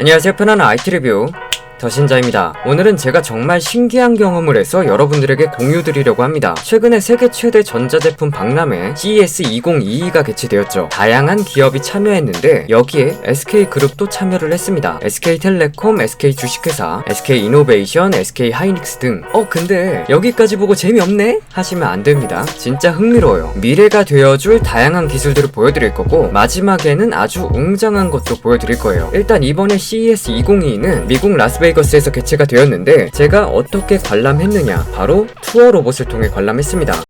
안녕하세요. 편안한 IT 리뷰 더신자입니다. 오늘은 제가 정말 신기한 경험을 해서 여러분들에게 공유드리려고 합니다. 최근에 세계 최대 전자제품 박람회 CES 2022가 개최되었죠. 다양한 기업이 참여했는데 여기에 SK그룹도 참여를 했습니다. SK텔레콤, SK주식회사, SK이노베이션, SK하이닉스 등 어 근데 여기까지 보고 재미없네? 하시면 안 됩니다. 진짜 흥미로워요. 미래가 되어줄 다양한 기술들을 보여드릴 거고 마지막에는 아주 웅장한 것도 보여드릴 거예요. 일단 이번에 CES 2022는 미국 라스베이 거스에서 개최가 되었는데 제가 어떻게 관람했느냐 바로 투어 로봇을 통해 관람했습니다.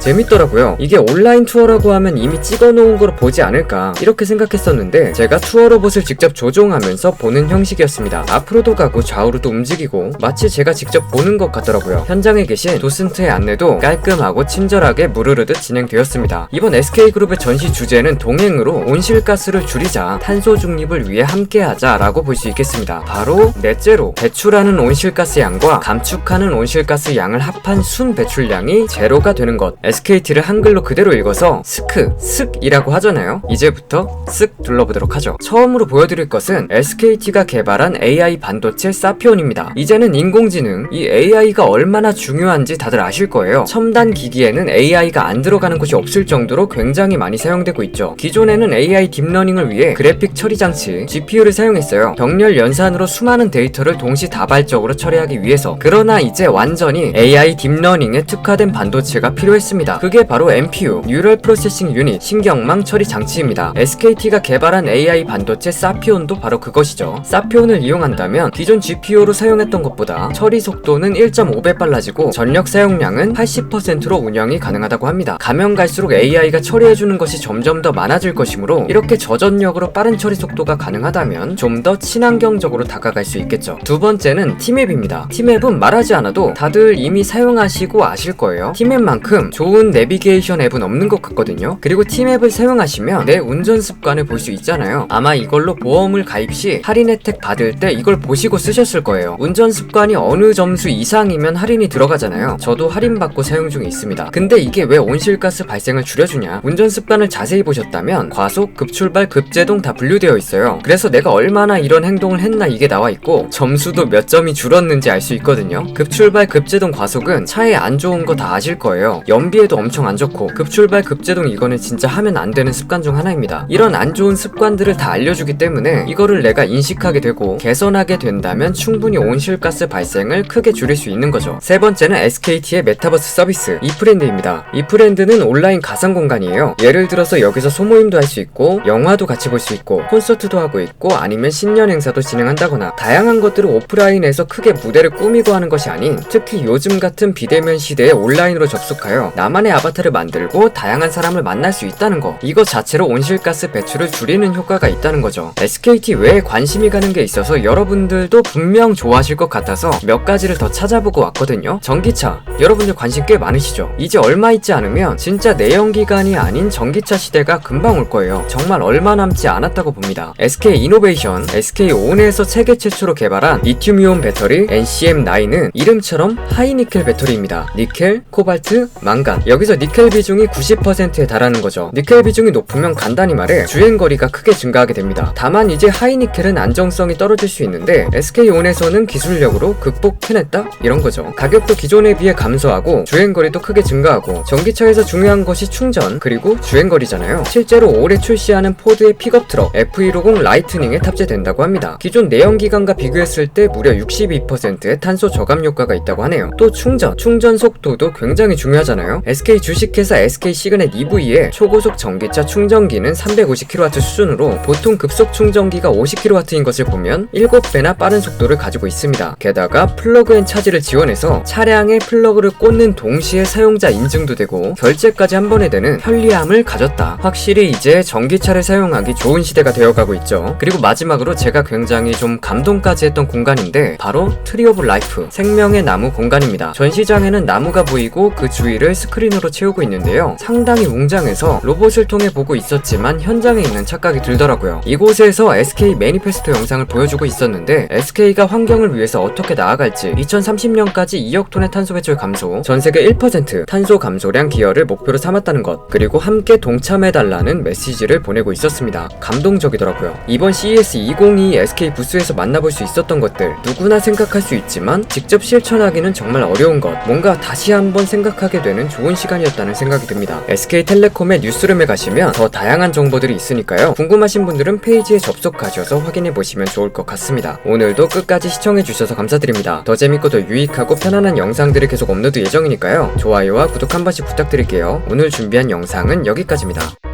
재밌더라고요. 이게 온라인 투어라고 하면 이미 찍어놓은 걸 보지 않을까 이렇게 생각했었는데 제가 투어 로봇을 직접 조종하면서 보는 형식이었습니다. 앞으로도 가고 좌우로도 움직이고 마치 제가 직접 보는 것 같더라고요. 현장에 계신 도슨트의 안내도 깔끔하고 친절하게 무르르듯 진행되었습니다. 이번 SK그룹의 전시 주제는 동행으로 온실가스를 줄이자 탄소 중립을 위해 함께하자 라고 볼 수 있겠습니다. 바로 넷째로 배출하는 온실가스 양과 감축하는 온실가스 양을 합한 순 배출량이 제로가 되는 것. SKT를 한글로 그대로 읽어서 스크, 슥이라고 하잖아요. 이제부터 쓱 둘러보도록 하죠. 처음으로 보여드릴 것은 SKT가 개발한 AI 반도체 사피온입니다. 이제는 인공지능, 이 AI가 얼마나 중요한지 다들 아실 거예요. 첨단 기기에는 AI가 안 들어가는 곳이 없을 정도로 굉장히 많이 사용되고 있죠. 기존에는 AI 딥러닝을 위해 그래픽 처리 장치, GPU를 사용했어요. 병렬 연산으로 수많은 데이터를 동시 다발적으로 처리하기 위해서. 그러나 이제 완전히 AI 딥러닝에 특화된 반도체가 필요했습니다. 그게 바로 NPU, 뉴럴 프로세싱 유닛, 신경망 처리 장치입니다. SKT가 개발한 AI 반도체 사피온도 바로 그것이죠. 사피온을 이용한다면 기존 GPU로 사용했던 것보다 처리 속도는 1.5배 빨라지고 전력 사용량은 80%로 운영이 가능하다고 합니다. 가면 갈수록 AI가 처리해주는 것이 점점 더 많아질 것이므로 이렇게 저전력으로 빠른 처리 속도가 가능하다면 좀 더 친환경적으로 다가갈 수 있겠죠. 두 번째는 티맵입니다. 티맵은 말하지 않아도 다들 이미 사용하시고 아실 거예요. 티맵만큼 좋은 내비게이션 앱은 없는 것 같거든요. 그리고 티맵을 사용하시면 내 운전 습관을 볼 수 있잖아요. 아마 이걸로 보험을 가입 시 할인 혜택 받을 때 이걸 보시고 쓰셨을 거예요. 운전 습관이 어느 점수 이상이면 할인이 들어가잖아요. 저도 할인받고 사용 중에 있습니다. 근데 이게 왜 온실가스 발생을 줄여주냐? 운전 습관을 자세히 보셨다면 과속, 급출발, 급제동 다 분류되어 있어요. 그래서 내가 얼마나 이런 행동을 했나 이게 나와 있고 점수도 몇 점이 줄었는지 알 수 있거든요. 급출발, 급제동, 과속은 차에 안 좋은 거 다 아실 거예요. 연비 에도 엄청 안 좋고 급출발, 급제동 이거는 진짜 하면 안 되는 습관 중 하나입니다. 이런 안 좋은 습관들을 다 알려주기 때문에 이거를 내가 인식하게 되고 개선하게 된다면 충분히 온실가스 발생을 크게 줄일 수 있는 거죠. 세 번째는 SKT의 메타버스 서비스 이프렌드입니다. 이프렌드는 온라인 가상 공간이에요. 예를 들어서 여기서 소모임도 할 수 있고 영화도 같이 볼 수 있고 콘서트도 하고 있고 아니면 신년 행사도 진행한다거나 다양한 것들을 오프라인에서 크게 무대를 꾸미고 하는 것이 아닌 특히 요즘 같은 비대면 시대에 온라인으로 접속하여 나만의 아바타를 만들고 다양한 사람을 만날 수 있다는 거 이거 자체로 온실가스 배출을 줄이는 효과가 있다는 거죠. SKT 외에 관심이 가는 게 있어서 여러분들도 분명 좋아하실 것 같아서 몇 가지를 더 찾아보고 왔거든요. 전기차 여러분들 관심 꽤 많으시죠? 이제 얼마 있지 않으면 진짜 내연기관이 아닌 전기차 시대가 금방 올 거예요. 정말 얼마 남지 않았다고 봅니다. SK 이노베이션, SK 온에서 세계 최초로 개발한 리튬이온 배터리 NCM9은 이름처럼 하이니켈 배터리입니다. 니켈, 코발트, 망간. 여기서 니켈 비중이 90%에 달하는 거죠. 니켈 비중이 높으면 간단히 말해 주행 거리가 크게 증가하게 됩니다. 다만 이제 하이니켈은 안정성이 떨어질 수 있는데 SK온에서는 기술력으로 극복해냈다? 이런 거죠. 가격도 기존에 비해 감소하고 주행 거리도 크게 증가하고 전기차에서 중요한 것이 충전 그리고 주행 거리잖아요. 실제로 올해 출시하는 포드의 픽업 트럭 F150 라이트닝에 탑재된다고 합니다. 기존 내연기관과 비교했을 때 무려 62%의 탄소 저감 효과가 있다고 하네요. 또 충전, 충전 속도도 굉장히 중요하잖아요. SK 주식회사 SK 시그넷 EV의 초고속 전기차 충전기는 350kW 수준으로 보통 급속 충전기가 50kW인 것을 보면 7배나 빠른 속도를 가지고 있습니다. 게다가 플러그 앤 차지를 지원해서 차량에 플러그를 꽂는 동시에 사용자 인증도 되고 결제까지 한 번에 되는 편리함을 가졌다. 확실히 이제 전기차를 사용하기 좋은 시대가 되어가고 있죠. 그리고 마지막으로 제가 굉장히 좀 감동까지 했던 공간인데 바로 트리 오브 라이프 생명의 나무 공간입니다. 전시장에는 나무가 보이고 그 주위를 스 크린으로 채우고 있는데요. 상당히 웅장해서 로봇을 통해 보고 있었지만 현장에 있는 착각이 들더라고요. 이곳에서 SK 매니페스토 영상을 보여주고 있었는데 SK가 환경을 위해서 어떻게 나아갈지 2030년까지 2억 톤의 탄소 배출 감소, 전 세계 1% 탄소 감소량 기여를 목표로 삼았다는 것, 그리고 함께 동참해달라는 메시지를 보내고 있었습니다. 감동적이더라고요. 이번 CES 2022 SK 부스에서 만나볼 수 있었던 것들 누구나 생각할 수 있지만 직접 실천하기는 정말 어려운 것, 뭔가 다시 한번 생각하게 되는 좋은 시간이었다는 생각이 듭니다. SK텔레콤의 뉴스룸에 가시면 더 다양한 정보들이 있으니까요. 궁금하신 분들은 페이지에 접속하셔서 확인해 보시면 좋을 것 같습니다. 오늘도 끝까지 시청해 주셔서 감사드립니다. 더 재밌고 더 유익하고 편안한 영상들을 계속 업로드 예정이니까요. 좋아요와 구독 한 번씩 부탁드릴게요. 오늘 준비한 영상은 여기까지입니다.